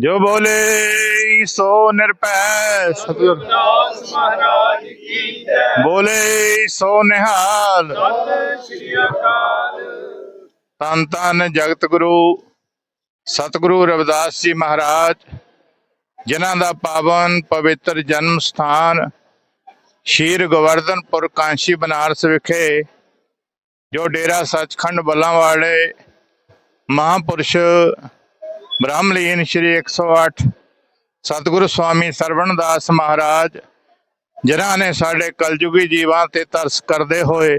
ਜੋ ਬੋਲੇ ਸੋ ਨਿਰਭੈ ਸਤਿਗੁਰ ਦਾਸ ਮਹਾਰਾਜ ਕੀ ਜੈ ਬੋਲੇ ਸੋ ਨਿਹਾਲ। ਸ੍ਰੀ ਅਕਾਲ ਤਨ ਤਨ ਜਗਤ ਗੁਰੂ, ਸਤਿਗੁਰੂ ਰਵਿਦਾਸ ਜੀ ਮਹਾਰਾਜ, ਜਿਨ੍ਹਾਂ ਦਾ ਪਾਵਨ ਪਵਿੱਤਰ ਜਨਮ ਸਥਾਨ ਸ਼ੀਰ ਗੋਵਰਧਨਪੁਰ ਕਾਂਸ਼ੀ ਬਨਾਰਸ ਵਿਖੇ, ਜੋ ਡੇਰਾ ਸੱਚਖੰਡ ਬੱਲਾਂ ਵਾਲੇ ਮਹਾਪੁਰਸ਼ ਬ੍ਰਹਮਲੀਨ ਸ਼੍ਰੀ 108 ਸਤਿਗੁਰੂ ਸਵਾਮੀ ਸਰਵਣਦਾਸ ਮਹਾਰਾਜ, ਜਿਨ੍ਹਾਂ ਨੇ ਸਾਡੇ ਕਲਯੁਗੀ ਜੀਵਾਂ ਤੇ ਤਰਸ ਕਰਦੇ ਹੋਏ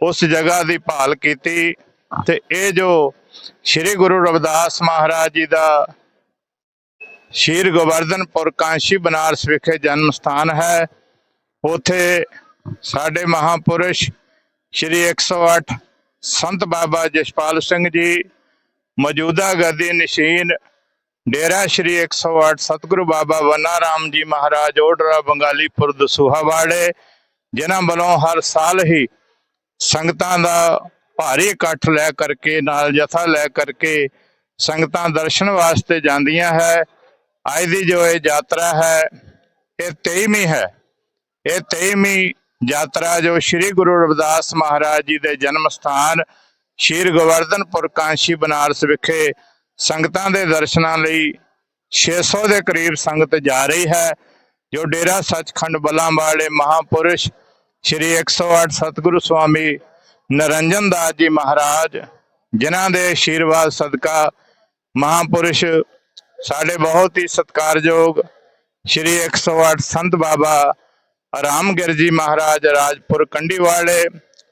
ਉਸ ਜਗ੍ਹਾ ਦੀ ਭਾਲ ਕੀਤੀ ਤੇ ਇਹ ਜੋ ਸ੍ਰੀ ਗੁਰੂ ਰਵਿਦਾਸ ਮਹਾਰਾਜ ਜੀ ਦਾ ਸ਼ੀਰ ਗੋਵਰਧਨਪੁਰ ਕਾਂਸ਼ੀ ਬਨਾਰਸ ਵਿਖੇ ਜਨਮ ਸਥਾਨ ਹੈ, ਉਥੇ ਸਾਡੇ ਮਹਾਪੁਰਸ਼ ਸ਼੍ਰੀ 108 ਸੰਤ ਬਾਬਾ ਜਸਪਾਲ ਸਿੰਘ ਜੀ ਮੌਜੂਦਾ ਗੱਦੀ ਨਸ਼ੀਨ ਡੇਰਾ ਸ਼੍ਰੀ 108 ਸਤਿਗੁਰੂ ਬਾਬਾ ਵਨਾ ਰਾਮ ਜੀ ਮਹਾਰਾਜ, ਓਡਰਾ ਬੰਗਾਲੀਪੁਰ ਦਸੂਹਾ ਵਾਲੇ ਜਿਨ੍ਹਾਂ ਵੱਲੋਂ ਹਰ ਸਾਲ ਹੀ ਸੰਗਤਾਂ ਦਾ ਭਾਰੀ ਇਕੱਠ ਲੈ ਕਰਕੇ, ਨਾਲ ਜਥਾ ਲੈ ਕਰਕੇ ਸੰਗਤਾਂ ਦਰਸ਼ਨ ਵਾਸਤੇ ਜਾਂਦੀਆਂ ਹੈ। ਅੱਜ ਦੀ ਜੋ ਇਹ ਯਾਤਰਾ ਹੈ, ਇਹ 23ਵੀਂ ਹੈ। ਇਹ 23ਵੀਂ ਯਾਤਰਾ ਜੋ ਸ੍ਰੀ ਗੁਰੂ ਰਵਿਦਾਸ ਮਹਾਰਾਜ ਜੀ ਦੇ ਜਨਮ ਸਥਾਨ ਸ਼੍ਰੀ ਗੋਵਰਧਨਪੁਰ ਕਾਂਸ਼ੀ ਬਨਾਰਸ ਵਿਖੇ ਸੰਗਤਾਂ ਦੇ ਦਰਸ਼ਨਾਂ ਲਈ 600 ਦੇ ਕਰੀਬ ਸੰਗਤ ਜਾ ਰਹੀ ਹੈ, ਜੋ ਡੇਰਾ ਸੱਚਖੰਡ ਬਲਾਂ ਵਾਲੇ ਮਹਾਪੁਰਸ਼ ਸ਼੍ਰੀ 108 ਸਤਿਗੁਰੂ ਸਵਾਮੀ ਨਰਿੰਜਨ ਦਾਸ ਜੀ ਮਹਾਰਾਜ, ਜਿਨ੍ਹਾਂ ਦੇ ਆਸ਼ੀਰਵਾਦ ਸਦਕਾ ਮਹਾਪੁਰਸ਼ ਸਾਡੇ ਬਹੁਤ ਹੀ ਸਤਿਕਾਰਯੋਗ ਸ਼੍ਰੀ 108 ਸੰਤ ਬਾਬਾ ਰਾਮਗਿਰ ਜੀ ਮਹਾਰਾਜ ਰਾਜਪੁਰ ਕੰਡੀ ਵਾਲੇ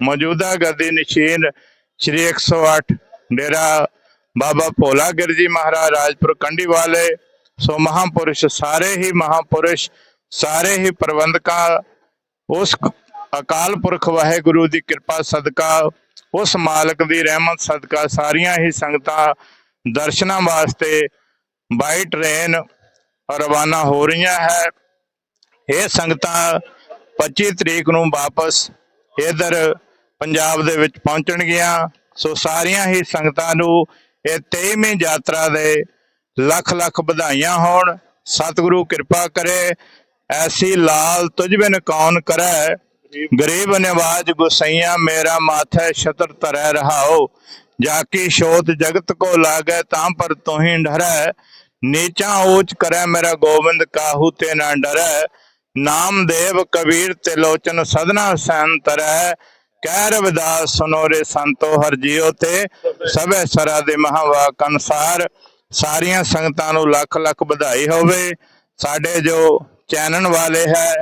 ਮੌਜੂਦਾ ਗੱਦੀ ਨਸ਼ੀਨ ਸ਼੍ਰੀ 108 ਡੇਰਾ ਬਾਬਾ ਭੋਲਾ ਗਿਰਜੀ ਮਹਾਰਾਜ, ਰਾਜਪੁਰ ਕੰਡੀ ਵਾਲੇ ਸੋ ਮਹਾਪੁਰਸ਼ ਸਾਰੇ ਹੀ ਮਹਾਪੁਰਸ਼, ਸਾਰੇ ਹੀ ਪ੍ਰਬੰਧਕਾਂ, ਉਸ ਅਕਾਲ ਪੁਰਖ ਵਾਹਿਗੁਰੂ ਦੀ ਕਿਰਪਾ, ਸਦਕਾ, ਉਸ ਮਾਲਕ ਦੀ ਰਹਿਮਤ, ਸਦਕਾ, ਸਾਰੀਆਂ ਹੀ ਸੰਗਤਾਂ ਦਰਸ਼ਨਾਂ ਵਾਸਤੇ ਬਾਈ ਟ੍ਰੇਨ ਰਵਾਨਾ ਹੋ ਰਹੀਆਂ ਹੈ। ਇਹ ਸੰਗਤਾਂ 25 ਤਰੀਕ ਨੂੰ ਵਾਪਸ ਇਧਰ ਪੰਜਾਬ ਦੇ ਵਿੱਚ ਪਹੁੰਚਣਗੀਆਂ। ਸੋ ਸਾਰੀਆਂ ਹੀ ਸੰਗਤਾਂ ਨੂੰ ਇਹ 23ਵੀਂ ਯਾਤਰਾ ਦੇ ਲੱਖ ਲੱਖ ਵਧਾਈਆਂ ਹੋਣ। ਸਤਿਗੁਰੂ ਕਿਰਪਾ ਕਰੇ, ਐਸੀ ਲਾਲ ਤੁਝ ਬਿਨ ਕੌਣ ਕਰੈ? ਗਰੀਬ ਨਿਵਾਜ ਗੁਸਈਆ, ਮੇਰਾ ਮਾਥੈ ਛਤਰ ਧਰੈ ਰਹਾਓ ਜਾ ਕੀ ਸ਼ੋਤ ਜਗਤ ਕੋ ਲਾਗੈ, ਤਾਂ ਪਰ ਤੋਹੀ ਡਰੈ। ਨੀਚਾ ਊਚ ਕਰੈ, ਮੇਰਾ ਗੋਬਿੰਦ ਕਾਹੂ ਤੇ ਨਾ ਡਰੈ। ਨਾਮਦੇਵ ਕਬੀਰ ਤੇ ਲੋਚਨ ਸਦਨਾ ਸੈਨ ਤਰੈ। ਕਹਿ ਰਵਿਦਾਸ ਸੁਨੋਰੇ ਸੰਤੋ ਹਰ ਜੀਓ ਤੇ ਸਭੇ ਸਰਾ ਦੇ ਮਹਾਵਾਕ ਅਨਸਾਰ ਸਾਰੀਆਂ ਸੰਗਤਾਂ ਨੂੰ ਲੱਖ ਲੱਖ ਵਧਾਈ ਹੋਵੇ। ਸਾਡੇ ਜੋ ਚੈਨਲ ਵਾਲੇ ਹੈ,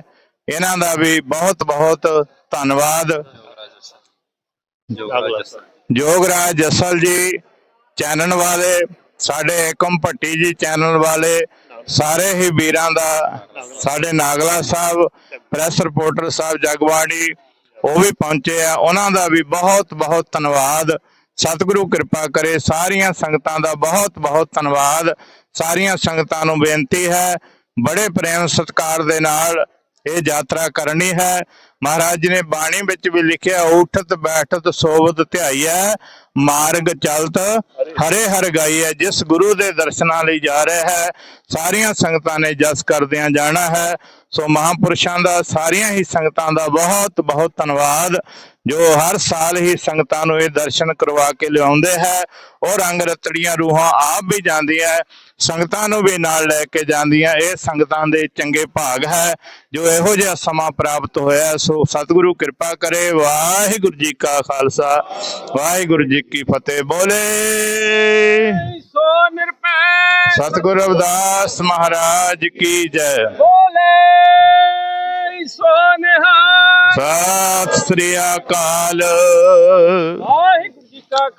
ਇਹਨਾਂ ਦਾ ਵੀ ਬਹੁਤ ਬਹੁਤ ਧੰਨਵਾਦ। ਜੋਗਰਾਜ ਜਸਲ ਜੀ, ਚੈਨਲ ਵਾਲੇ, ਸਾਡੇ ਏਕਮ ਭੱਟੀ ਜੀ ਚੈਨਲ ਵਾਲੇ, ਸਾਰੇ ਹੀ ਵੀਰਾਂ ਦਾ, ਸਾਡੇ ਨਾਗਲਾ ਸਾਹਿਬ, ਪ੍ਰੈਸ ਰਿਪੋਰਟਰ ਸਾਹਿਬ ਜਗਵਾੜੀ ਉਹ ਵੀ ਪਹੁੰਚੇ ਆ। ਉਹਨਾਂ ਦਾ ਵੀ ਬਹੁਤ ਬਹੁਤ ਧੰਨਵਾਦ। ਸਤਿਗੁਰੂ ਕਿਰਪਾ ਕਰੇ, ਸਾਰੀਆਂ ਸੰਗਤਾਂ ਦਾ ਬਹੁਤ ਬਹੁਤ ਧੰਨਵਾਦ। ਸਾਰੀਆਂ ਸੰਗਤਾਂ ਨੂੰ ਬੇਨਤੀ ਹੈ, ਬੜੇ ਪ੍ਰੇਮ ਸਤਿਕਾਰ ਦੇ ਨਾਲ ਇਹ ਯਾਤਰਾ ਕਰਨੀ ਹੈ। ਮਹਾਰਾਜ ਜੀ ਨੇ ਬਾਣੀ ਵਿੱਚ ਵੀ ਲਿਖਿਆ, ਉਠਤ, ਬੈਠਤ, ਸੋਵਤ, ਧਿਆਈਐ, ਮਾਰਗ ਚਲਤ ਹਰੇ ਹਰ ਗਾਈਐ, ਜਿਸ ਗੁਰੂ ਦੇ ਦਰਸ਼ਨਾਂ ਲਈ ਜਾ ਰਿਹਾ ਹੈ, ਸਾਰੀਆਂ ਸੰਗਤਾਂ ਨੇ ਜਸ ਕਰਦਿਆਂ ਜਾਣਾ ਹੈ। ਸੋ ਮਹਾਪੁਰਸ਼ਾਂ ਦਾ ਸਾਰੀਆਂ ਹੀ ਸੰਗਤਾਂ ਦਾ ਬਹੁਤ ਬਹੁਤ ਧੰਨਵਾਦ, ਜੋ ਹਰ ਸਾਲ ਹੀ ਸੰਗਤਾਂ ਨੂੰ ਇਹ ਦਰਸ਼ਨ ਕਰਵਾ ਕੇ ਲਿਆਉਂਦੇ ਹੈ। ਔਰ ਰੰਗ ਰਤੜੀਆਂ ਰੂਹਾਂ ਆਪ ਵੀ ਜਾਂਦੀਆਂ, ਸੰਗਤਾਂ ਨੂੰ ਵੀ ਨਾਲ ਲੈ ਕੇ ਜਾਂਦੀਆਂ, ਇਹ ਸੰਗਤਾਂ ਦੇ ਚੰਗੇ ਭਾਗ ਹੈ, ਜੋ ਇਹੋ ਜਿਹਾ ਸਮਾਂ ਪ੍ਰਾਪਤ ਹੋਇਆ। ਸੋ ਸਤਿਗੁਰੂ ਕਿਰਪਾ ਕਰੇ ਵਾਹਿਗੁਰੂ ਜੀ ਕਾ ਖਾਲਸਾ ਵਾਹਿਗੁਰੂ ਜੀ ਕੀ ਫਤਿਹ। ਬੋਲੇ। ਸੋ ਨਿਰਭੈ ਸਤਿਗੁਰੂ ਰਵਿਦਾਸ ਮਹਾਰਾਜ ਕੀ ਜੈ। ਬੋਲੇ। ਸੋ ਨਿਹਾਲ। ਸਤਿ ਸ੍ਰੀ ਅਕਾਲ। ਵਾਹਿਗੁਰੂ ਜੀ ਕਾ